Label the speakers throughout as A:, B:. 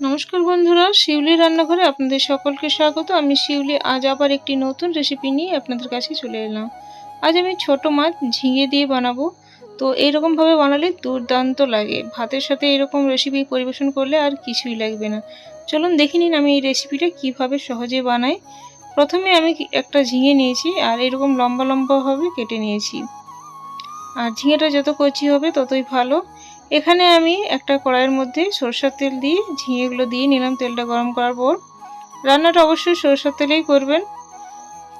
A: নমস্কার বন্ধুরা, শিউলি রান্নাঘরে আপনাদের সকলকে স্বাগত। আমি শিউলি, আজ আবার একটি নতুন রেসিপি নিয়ে আপনাদের কাছে চলে এলাম। আজ আমি ছোট মাছ ঝিঙে দিয়ে বানাবো। তো এইরকমভাবে বানালে দুর্দান্ত লাগে। ভাতের সাথে এরকম রেসিপি পরিবেশন করলে আর কিছুই লাগবে না। চলুন দেখে নিন আমি এই রেসিপিটা কীভাবে সহজে বানাই। প্রথমে আমি একটা ঝিঙে নিয়েছি আর এরকম লম্বা লম্বাভাবে কেটে নিয়েছি। আর ঝিঙেটা যত কচি হবে ততই ভালো। এখানে আমি একটা কড়াইয়ের মধ্যে সরষের তেল দিয়ে ঝিঙেগুলো দিয়ে নিলাম তেলটা গরম করার পর। রান্নাটা অবশ্যই সরষের তেলেই করবেন।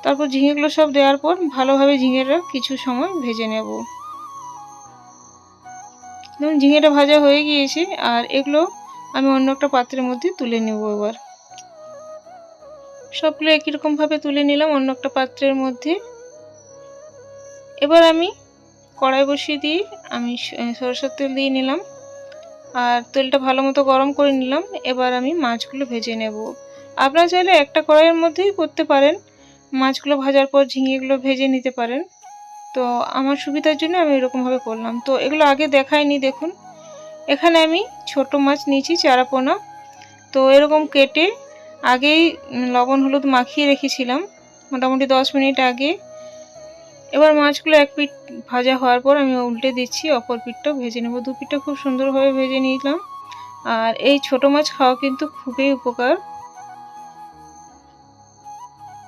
A: তারপর ঝিঙেগুলো সব দেওয়ার পর ভালোভাবে ঝিঙেটা কিছু সময় ভেজে নেব। ধরুন ঝিঙেটা ভাজা হয়ে গিয়েছে, আর এগুলো আমি অন্য একটা পাত্রের মধ্যে তুলে নেব এবার। সবগুলো একই রকমভাবে তুলে নিলাম অন্য একটা পাত্রের মধ্যে। এবার আমি কড়াই বসিয়ে দিয়ে আমি সরষের তেল দিয়ে নিলাম। আর তেলটা ভালো মতো গরম করে নিলাম, এবার আমি মাছগুলো ভেজে নেব। আপনারা চাইলে একটা কড়াইয়ের মধ্যেই করতে পারেন। মাছগুলো ভাজার পর ঝিঙেগুলো ভেজে নিতে পারেন। তো আমার সুবিধার জন্য আমি এরকমভাবে করলাম। তো এগুলো আগে দেখায়নি দেখুন। এখানে আমি ছোট মাছ নিয়েছি, চারাপোনা। তো এরকম কেটে আগেই লবণ, হলুদ মাখিয়ে রেখেছিলাম। মোটামুটি দশ মিনিট আগে এবার মাছগুলো এক পিঠ ভাজা হওয়ার পর আমি উল্টে দিচ্ছি, অপর পিঠটাও ভেজে নেব। দু পিঠটা খুব সুন্দরভাবে ভেজে নিলাম। আর এই ছোট মাছ খাওয়া কিন্তু খুবই উপকার।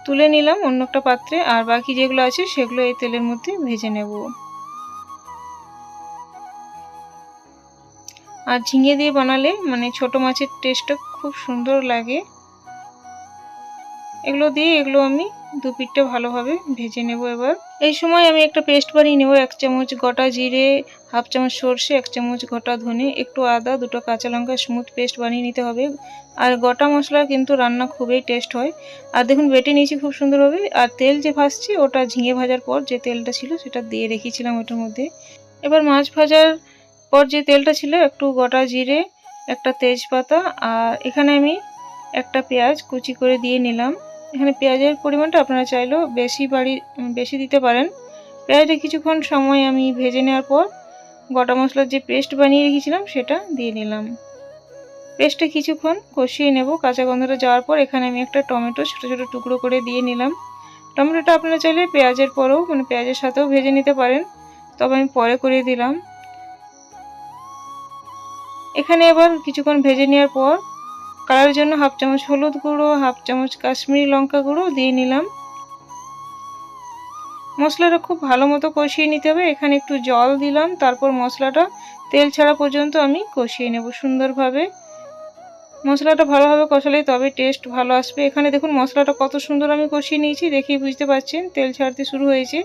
A: তুলে নিলাম অন্য একটা পাত্রে, আর বাকি যেগুলো আছে সেগুলো এই তেলের মধ্যে ভেজে নেব। আর ঝিঙে দিয়ে বানালে মানে ছোট মাছের টেস্টটা খুব সুন্দর লাগে। এগুলো দিয়ে এগুলো আমি দু পিঠটা ভালোভাবে ভেজে নেব এবার। এই সময় আমি একটা পেস্ট বানিয়ে নেব, এক চামচ গোটা জিরে, হাফ চামচ সর্ষে, এক চামচ গোটা ধনে, একটু আদা, দুটো কাঁচা লঙ্কা স্মুথ পেস্ট বানিয়ে নিতে হবে। আর গোটা মশলা কিন্তু রান্না খুবই টেস্ট হয়। আর দেখুন, বেটে নিয়েছি খুব সুন্দরভাবে। আর তেল যে ভাসছে ওটা ঝিঙে ভাজার পর যে তেলটা ছিল, সেটা দিয়ে রেখেছিলাম ওটার মধ্যে। এবার মাছ ভাজার পর যে তেলটা ছিল, একটু গোটা জিরে, একটা তেজপাতা, আর এখানে আমি একটা পেঁয়াজ কুচি করে দিয়ে নিলাম। এখানে পেঁয়াজের পরিমাণটা আপনারা চাইলেও বেশি বাড়ি বেশি দিতে পারেন। পেঁয়াজটা কিছুক্ষণ সময় আমি ভেজে নেওয়ার পর গোটা মশলার যে পেস্ট বানিয়ে রেখেছিলাম সেটা দিয়ে নিলাম। পেস্টটা কিছুক্ষণ কষিয়ে নেব। কাঁচা গন্ধটা যাওয়ার পর এখানে আমি একটা টমেটো ছোটো ছোটো টুকরো করে দিয়ে নিলাম। টমেটোটা আপনারা চাইলে পেঁয়াজের পরেও মানে পেঁয়াজের সাথেও ভেজে নিতে পারেন। তবে আমি পরে করে দিলাম। এখানে এবার কিছুক্ষণ ভেজে নেওয়ার পর কালারের জন্য হাফ চামচ হলুদ গুঁড়ো, হাফ চামচ কাশ্মীরি লঙ্কা গুঁড়ো দিয়ে নিলাম। মশলাটা খুব ভালো মতো কষিয়ে নিতে হবে। এখানে একটু জল দিলাম, তারপর মশলাটা তেল ছাড়া পর্যন্ত আমি কষিয়ে নেব সুন্দরভাবে। মশলাটা ভালোভাবে কষালে তবে টেস্ট ভালো আসবে। এখানে দেখুন মশলাটা কত সুন্দর আমি কষিয়ে নিয়েছি, দেখেই বুঝতে পারছেন, তেল ছাড়তে শুরু হয়েছে।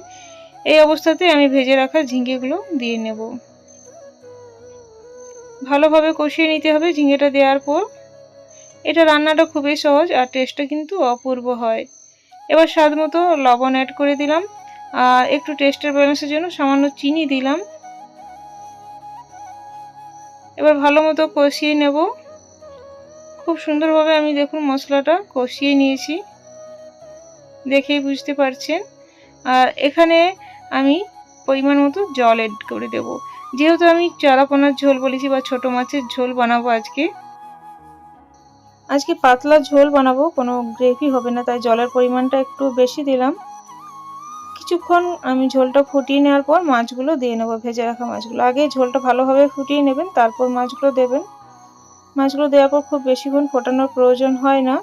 A: এই অবস্থাতে আমি ভেজে রাখা ঝিঙ্গেগুলো দিয়ে নেব। ভালোভাবে কষিয়ে নিতে হবে ঝিঙেটা দেওয়ার পর। এটা রান্নাটা খুবই সহজ আর টেস্টটা কিন্তু অপূর্ব হয়। এবার স্বাদ মতো লবণ অ্যাড করে দিলাম। আর একটু টেস্টের ব্যালেন্সের জন্য সামান্য চিনি দিলাম। এবার ভালো মতো কষিয়ে নেব। খুব সুন্দরভাবে আমি দেখুন মশলাটা কষিয়ে নিয়েছি। দেখেই বুঝতে পারছেন। আর এখানে আমি পরিমাণ মতো জল অ্যাড করে দেব। যেহেতু আমি চারাপোনার ঝোল বলেছি বা ছোট মাছের ঝোল বানাবো আজকে আজকে পাতলা ঝোল বানাবো, কোনো গ্রেভি হবে না, তাই জলের পরিমাণটা একটু বেশি দিলাম। কিছুক্ষণ আমি ঝোলটা ফুটিয়ে নেওয়ার পর মাছগুলো দিয়ে নেব, ভেজে রাখা মাছগুলো। আগে ঝোলটা ভালোভাবে ফুটিয়ে নেবেন, তারপর মাছগুলো দেবেন। মাছগুলো দেওয়ার পর খুব বেশিক্ষণ ফোটানোর প্রয়োজন হয় না।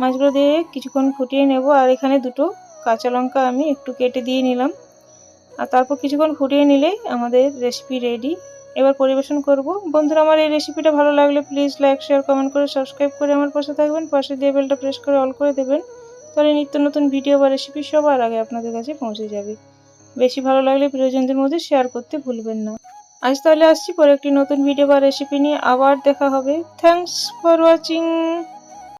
A: মাছগুলো দিয়ে কিছুক্ষণ ফুটিয়ে নেব, আর এখানে দুটো কাঁচা লঙ্কা আমি একটু কেটে দিয়ে নিলাম। আর তারপর কিছুক্ষণ ফুটিয়ে নিলেই আমাদের রেসিপি রেডি এবার পরিবেশন করব। বন্ধুরা, আমার এই রেসিপিটা ভালো লাগলে প্লিজ লাইক শেয়ার কমেন্ট করে সাবস্ক্রাইব করে আমার পাশে থাকবেন। পাশে দিয়ে বেলটা প্রেস করে অল করে দেবেন। তাহলে নিত্য নতুন ভিডিও বা রেসিপি সবার আগে আপনাদের কাছে পৌঁছে যাবে। বেশি ভালো লাগলে প্রিয়জনদের মধ্যে শেয়ার করতে ভুলবেন না। আজ তাহলে আসছি পরে একটি নতুন ভিডিও বা রেসিপি নিয়ে। আবার দেখা হবে। Thanks for watching